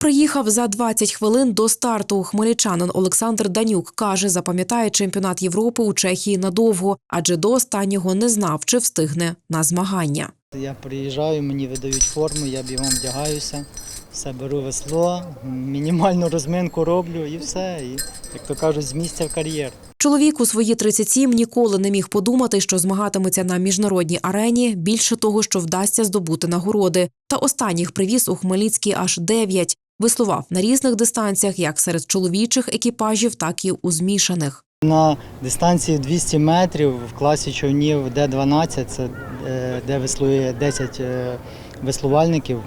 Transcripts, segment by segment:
Приїхав за 20 хвилин до старту. Хмельничанин Олександр Данюк каже, запам'ятає чемпіонат Європи у Чехії надовго, адже до останнього не знав, чи встигне на змагання. Я приїжджаю, мені видають форму, я бігом вдягаюся, все беру весло, мінімальну розминку роблю і все. І, як то кажуть, з місця в кар'єр. Чоловік у свої 37 ніколи не міг подумати, що змагатиметься на міжнародній арені більше того, що вдасться здобути нагороди. Та останніх привіз у Хмельницький аж 9. Веслував на різних дистанціях, як серед чоловічих екіпажів, так і у змішаних. На дистанції 200 метрів в класі човнів Д-12, це е, де веслує 10 е, веслувальників.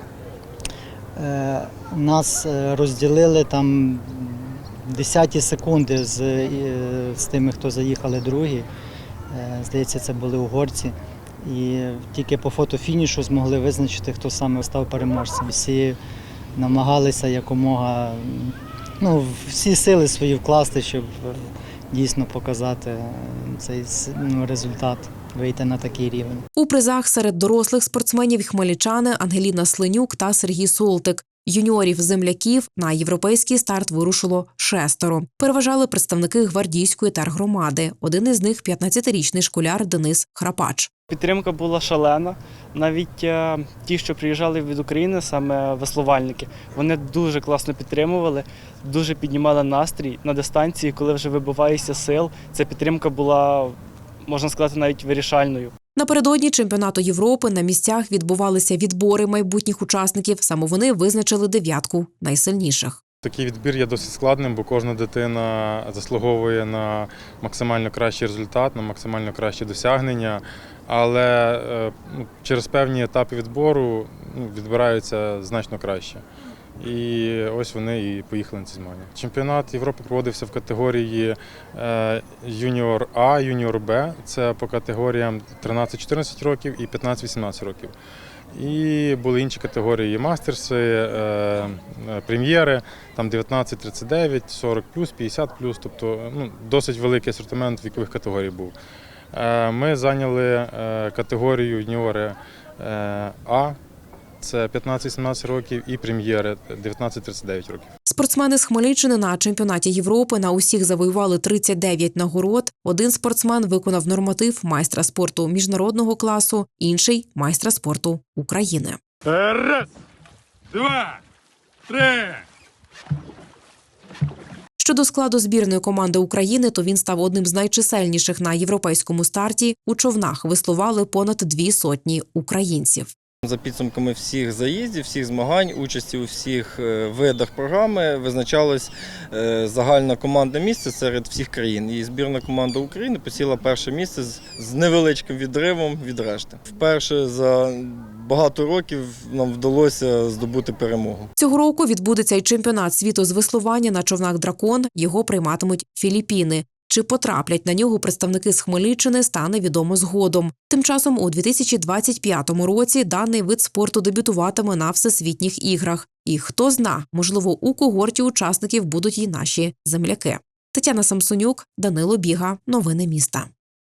Е, Нас розділили там десяті секунди з, з тими, хто заїхали другі. Здається, це були угорці. І тільки по фотофінішу змогли визначити, хто саме став переможцем. Всі намагалися якомога ну, всі сили свої вкласти, щоб е, дійсно показати е, цей ну, результат, вийти на такий рівень. У призах серед дорослих спортсменів хмельничани Ангеліна Слинюк та Сергій Солтик. Юніорів земляків на європейський старт вирушило шестеро. Переважали представники гвардійської тергромади. Один із них – 15-річний школяр Денис Храпач. Підтримка була шалена. Навіть е, ті, що приїжджали від України, саме веслувальники, вони дуже класно підтримували, дуже піднімали настрій на дистанції, коли вже вибиваєшся сил. Ця підтримка була, можна сказати, навіть вирішальною. Напередодні чемпіонату Європи на місцях відбувалися відбори майбутніх учасників. Саме вони визначили дев'ятку найсильніших. Такий відбір є досить складним, бо кожна дитина заслуговує на максимально кращий результат, на максимально кращі досягнення. Але е, ну, через певні етапи відбору ну, відбираються значно краще. І ось вони і поїхали на ці змагання. Чемпіонат Європи проводився в категорії е, юніор А, юніор Б. Це по категоріям 13-14 років і 15-18 років. І були інші категорії мастерси, е, е, прем'єри, там 19-39, 40 50 тобто ну, досить великий асортимент вікових категорій був. Е, Ми зайняли категорію юніори А, це 15-17 років, і прем'єри 19-39 років. Спортсмени з Хмельниччини на чемпіонаті Європи на усіх завоювали 39 нагород. Один спортсмен виконав норматив майстра спорту міжнародного класу, інший майстра спорту України. Раз, два, три. Щодо складу збірної команди України, то він став одним з найчисельніших на європейському старті. У човнах веслували понад дві сотні українців. За підсумками всіх заїздів, всіх змагань, участі у всіх е, видах програми визначалось е, загальне командне місце серед всіх країн. І збірна команда України посіла перше місце з невеличким відривом від решти. Вперше за багато років нам вдалося здобути перемогу. Цього року відбудеться й чемпіонат світу з веслування на човнах Дракон. Його прийматимуть Філіппіни. Чи потраплять на нього представники з Хмельниччини, стане відомо згодом. Тим часом у 2025 році даний вид спорту дебютуватиме на всесвітніх іграх. І хто зна, можливо, у когорті учасників будуть і наші земляки. Тетяна Самсонюк, Данило Біга, новини міста.